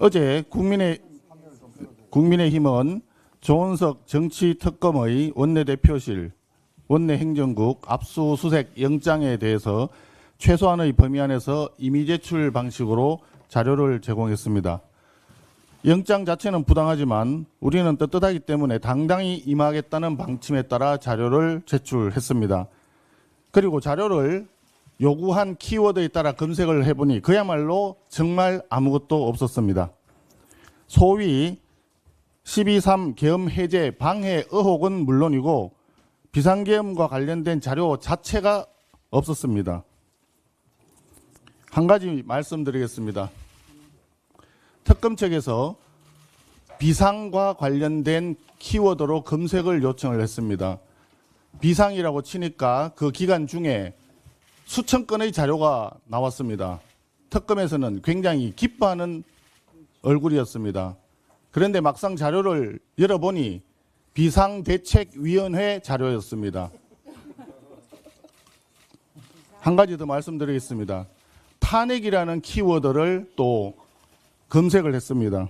어제 국민의 국민의힘은 조은석 정치특검의 원내대표실 원내행정국 압수수색 영장에 대해서 최소한의 범위 안에서 이미 제출 방식으로 자료를 제공했습니다. 영장 자체는 부당하지만 우리는 떳떳하기 때문에 당당히 임하겠다는 방침에 따라 자료를 제출했습니다. 그리고 자료를 요구한 키워드에 따라 검색을 해보니 그야말로 정말 아무것도 없었습니다. 소위 12.3 계엄 해제 방해 의혹은 물론이고 비상계엄과 관련된 자료 자체가 없었습니다. 한 가지 말씀드리겠습니다. 특검 측에서 비상과 관련된 키워드로 검색을 요청을 했습니다. 비상이라고 치니까 그 기간 중에 수천 건의 자료가 나왔습니다. 특검에서는 굉장히 기뻐하는 얼굴이었습니다. 그런데 막상 자료를 열어보니 비상대책위원회 자료였습니다. 한 가지 더 말씀드리겠습니다. 탄핵이라는 키워드를 또 검색을 했습니다.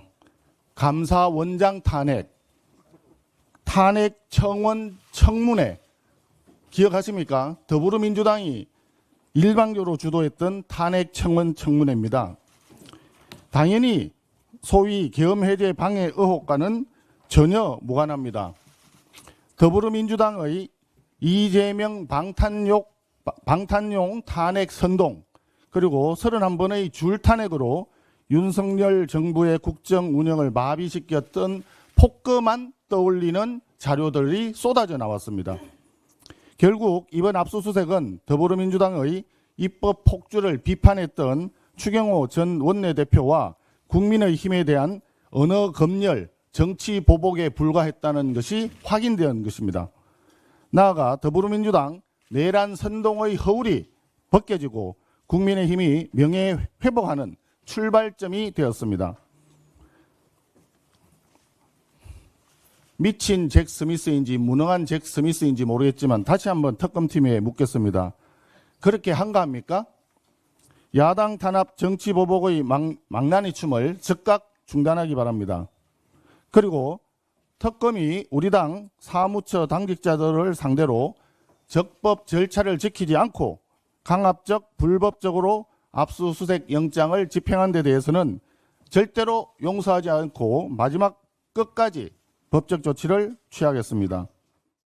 감사원장 탄핵, 탄핵 청원 청문회 기억하십니까? 더불어민주당이 일방적으로 주도했던 탄핵 청원 청문회입니다. 당연히 소위 계엄 해제 방해 의혹과는 전혀 무관합니다. 더불어민주당의 이재명 방탄용, 방탄용 탄핵 선동 그리고 31번의 줄 탄핵으로 윤석열 정부의 국정 운영을 마비시켰던 폭거만 떠올리는 자료들이 쏟아져 나왔습니다. 결국 이번 압수수색은 더불어민주당의 입법 폭주를 비판했던 추경호 전 원내대표와 국민의힘에 대한 언어 검열, 정치 보복에 불과했다는 것이 확인된 것입니다. 나아가 더불어민주당 내란 선동의 허울이 벗겨지고 국민의힘이 명예 회복하는 출발점이 되었습니다. 미친 잭 스미스인지 무능한 잭 스미스인지 모르겠지만 다시 한번 특검팀에 묻겠습니다. 그렇게 한가합니까? 야당 탄압 정치 보복의 막, 망나니 춤을 즉각 중단하기 바랍니다. 그리고 특검이 우리 당 사무처 당직자들을 상대로 적법 절차를 지키지 않고 강압적 불법적으로 압수수색 영장을 집행한 데 대해서는 절대로 용서하지 않고 마지막 끝까지 법적 조치를 취하겠습니다.